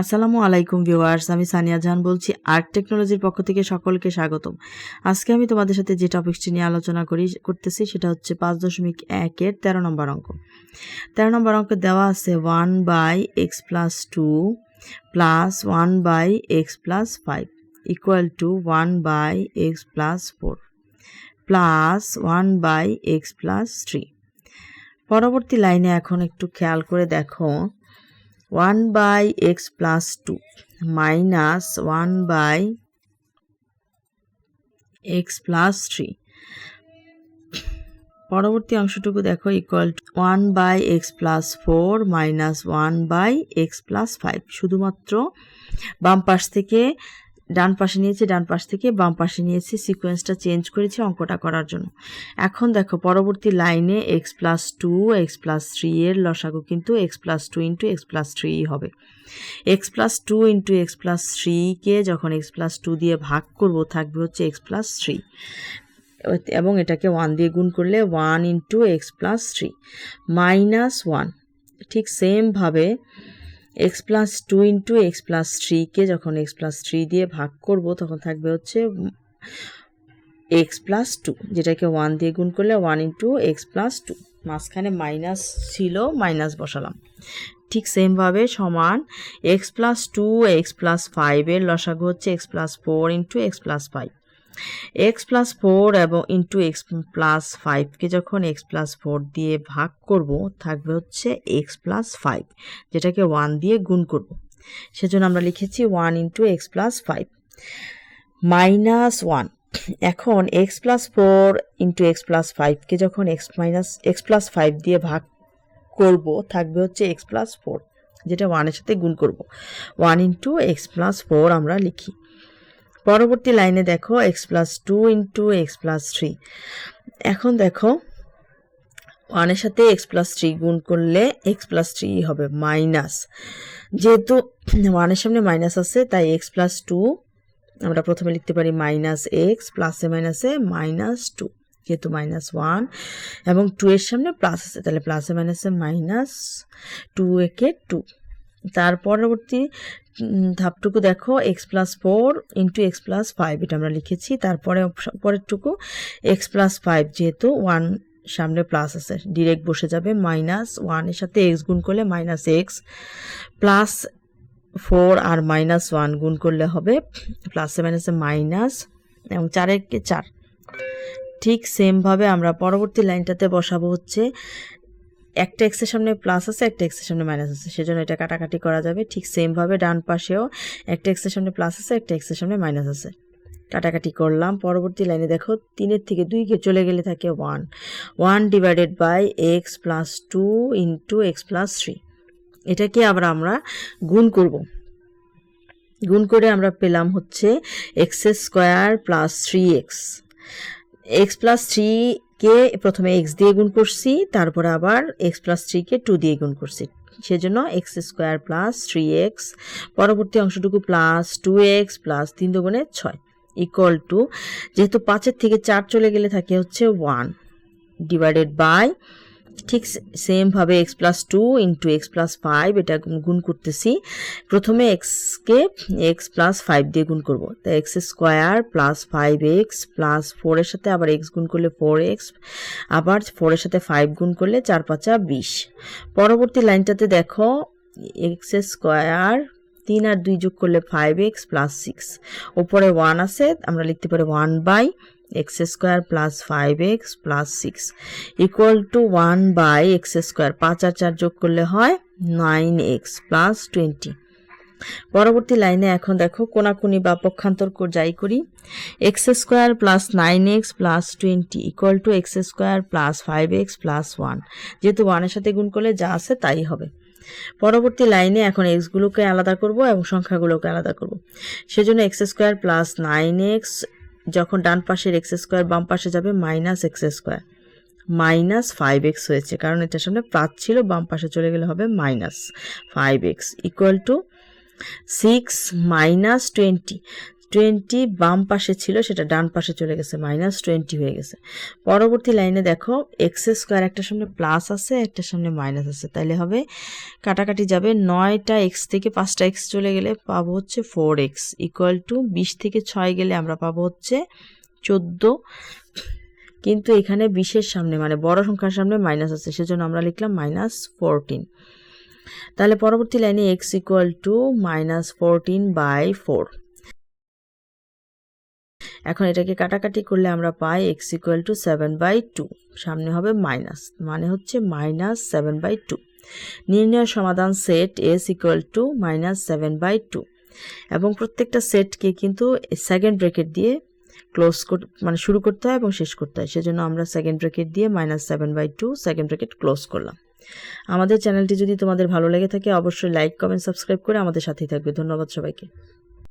আসসালামু আলাইকুম ভিউয়ার্স, আমি সানিয়া জাহান বলছি আর্ট টেকনোলজির পক্ষ থেকে সকলকে স্বাগতম। আজকে আমি তোমাদের সাথে যে টপিকসটি নিয়ে আলোচনা করি, করতেছি সেটা হচ্ছে পাঁচ দশমিক একের তেরো নম্বর অঙ্ক। তেরো নম্বর অঙ্কে দেওয়া আছে one by x plus two plus one by x plus five equal to one by x plus four plus one by x plus three. পরবর্তী লাইনে এখন একটু খেয়াল করে দেখো one by x plus two minus one by x plus three. পরবর্তী অংশটুকু দেখো equal to one by x plus four minus one by x plus five শুধুমাত্র বাম পাশ থেকে ডান পাশে নিয়েছি, ডান পাশ থেকে বাম পাশে নিয়েছি সিকোয়েন্সটা চেঞ্জ করেছি অঙ্কটা করার জন্য। এখন দেখো, পরবর্তী লাইনে x plus two x plus three এর লসাগু কিন্তু x plus two into x plus three হবে। X plus two into x plus থ্রিকে যখন এক্স প্লাস টু দিয়ে ভাগ করব, থাকবে হচ্ছে এক্স প্লাস থ্রি এবং এটাকে ওয়ান দিয়ে গুণ করলে one into x plus three minus one ঠিক সেমভাবে x plus two into x plus থ্রিকে যখন এক্স প্লাস থ্রি দিয়ে ভাগ করব, তখন থাকবে হচ্ছে এক্স প্লাস টু যেটাকে ওয়ান দিয়ে গুণ করলে one into x plus two মাঝখানে মাইনাস ছিল মাইনাস বসালাম। ঠিক সেমভাবে সমান x plus two x plus ফাইভের লসাগু হচ্ছে x plus four into x plus five x plus four এবং ইন্টু এক্স প্লাস ফাইভকে যখন এক্স প্লাস ফোর দিয়ে ভাগ করব থাকবে হচ্ছে এক্স প্লাস ফাইভ যেটাকে ওয়ান দিয়ে গুণ করব সেজন্য আমরা লিখেছি one into x plus five minus one এখন x plus four into x plus ফাইভকে যখন x minus x plus five দিয়ে ভাগ করব থাকবে হচ্ছে এক্স প্লাস ফোর যেটা ওয়ানের সাথে গুণ করব one into x plus four আমরা লিখি পরবর্তী লাইনে দেখো x plus two into x plus three এখন দেখো ওয়ানের সাথে এক্স প্লাস থ্রি গুণ করলে এক্স প্লাস থ্রি হবে মাইনাস যেহেতু ওয়ানের সামনে মাইনাস আছে, তাই এক্স প্লাস টু আমরা প্রথমে লিখতে পারি মাইনাস এক্স প্লাসে মাইনাসে মাইনাস টু যেহেতু মাইনাস ওয়ান এবং টু এর সামনে প্লাস আছে, তাহলে প্লাসে মাইনাসে মাইনাস টু একে টু তার পরবর্তী ধাপটুকু দেখো x plus four into x plus five এটা আমরা লিখেছি। তারপরে পরেরটুকু এক্স প্লাস ফাইভ যেহেতু ওয়ান সামনে প্লাস আছে ডিরেক্ট বসে যাবে মাইনাস ওয়ানের সাথে এক্স গুণ করলে মাইনাস এক্স প্লাস ফোর আর মাইনাস ওয়ান গুণ করলে হবে প্লাসে মাইনাসে মাইনাস এবং চারেরকে চার। ঠিক সেমভাবে আমরা পরবর্তী লাইনটাতে বসাবো হচ্ছে একটা এক্সের সামনে প্লাস আছে, একটা এক্সের সামনে মাইনাস আছে। সেজন্য এটা কাটাকাটি করা যাবে ঠিক সেমভাবে ডান পাশেও একটা এক্সের সামনে প্লাস আছে, একটা এক্সের সামনে মাইনাস আছে। কাটাকাটি করলাম। পরবর্তী লাইনে দেখো, তিনের থেকে দুইকে চলে গেলে থাকে one one divided by x plus two into x plus three এটাকে আবার আমরা গুণ করব। গুণ করে আমরা পেলাম হচ্ছে x square plus three x x plus three কে প্রথমে এক্স দিয়ে গুণ করছি, তারপরে আবার এক্স প্লাস থ্রিকে টু দিয়ে গুণ করছি। সেজন্য x square plus three x পরবর্তী অংশটুকু প্লাস টু এক্স প্লাস তিন দুগুণে ছয় ইকুয়াল টু যেহেতু পাঁচের থেকে চার চলে গেলে থাকে হচ্ছে ওয়ান ডিভাইডেড বাই ঠিক সেমভাবে x plus two into x plus five এটা গুণ করতেছি। প্রথমে এক্সকে এক্স প্লাস ফাইভ দিয়ে গুণ করব। তাই x square plus five x plus ফোরের সাথে আবার এক্স গুণ করলে ফোর এক্স আবার ফোরের সাথে ফাইভ গুণ করলে চার পাঁচা বিশ। পরবর্তী লাইনটাতে দেখো এক্স স্কোয়ার তিন আর দুই যোগ করলে ফাইভ এক্স প্লাস সিক্স ওপরে ওয়ান আছে, আমরা লিখতে পারি one by x square plus five x plus six equal to one by x square পাঁচ আর চার যোগ করলে হয় নাইন এক্স প্লাস টোয়েন্টি পরবর্তী লাইনে এখন দেখো কোনাকুনি বা পক্ষান্তর যাই করি। X square plus nine x plus twenty equal to x square plus five x plus one যেহেতু ওয়ানের সাথে গুণ করলে যা আছে তাই হবে। পরবর্তী লাইনে এখন এক্সগুলোকে আলাদা করব এবং সংখ্যাগুলোকে আলাদা করব। সেজন্য x square plus nine x যখন ডান পাশের এক্স স্কোয়ার বাম পাশে যাবে, minus x square. Minus five x হয়েছে, কারণ এটার সামনে প্লাস ছিল, বাম পাশে চলে গেলে হবে minus five x. Equal to six minus twenty. Twenty বাম পাশে ছিল, সেটা ডান পাশে চলে গেছে, মাইনাস টোয়েন্টি হয়ে গেছে। পরবর্তী লাইনে দেখো এক্স স্কোয়ার একটা সামনে প্লাস আছে একটা সামনে মাইনাস আছে। তাইলে হবে, কাটাকাটি যাবে নয়টা এক্স থেকে পাঁচটা এক্স চলে গেলে পাবো হচ্ছে ফোর এক্স ইকুয়াল টু বিশ থেকে ছয় গেলে আমরা পাবো হচ্ছে চোদ্দ। কিন্তু এখানে বিশের সামনে মানে বড় সংখ্যার সামনে মাইনাস আছে, সেজন্য আমরা লিখলাম মাইনাস ফোরটিন তাহলে পরবর্তী লাইনে x equal to minus fourteen by four এখন এটাকে কাটাকাটি করলে আমরা পাই x equal to seven by two সামনে হবে মাইনাস মানে হচ্ছে মাইনাস সেভেন বাই টু নির্ণয় সমাধান set S equal to minus seven by two এবং প্রত্যেকটা সেটকে কিন্তু সেকেন্ড ব্রেকেট দিয়ে ক্লোজ মানে শুরু করতে হয় এবং শেষ করতে হয়। সেজন্য আমরা সেকেন্ড ব্রেকেট দিয়ে minus seven by two second bracket close করলাম। আমাদের চ্যানেলটি যদি তোমাদের ভালো লেগে থাকে, অবশ্যই লাইক কমেন্ট সাবস্ক্রাইব করে আমাদের সাথেই থাকবে। ধন্যবাদ সবাইকে।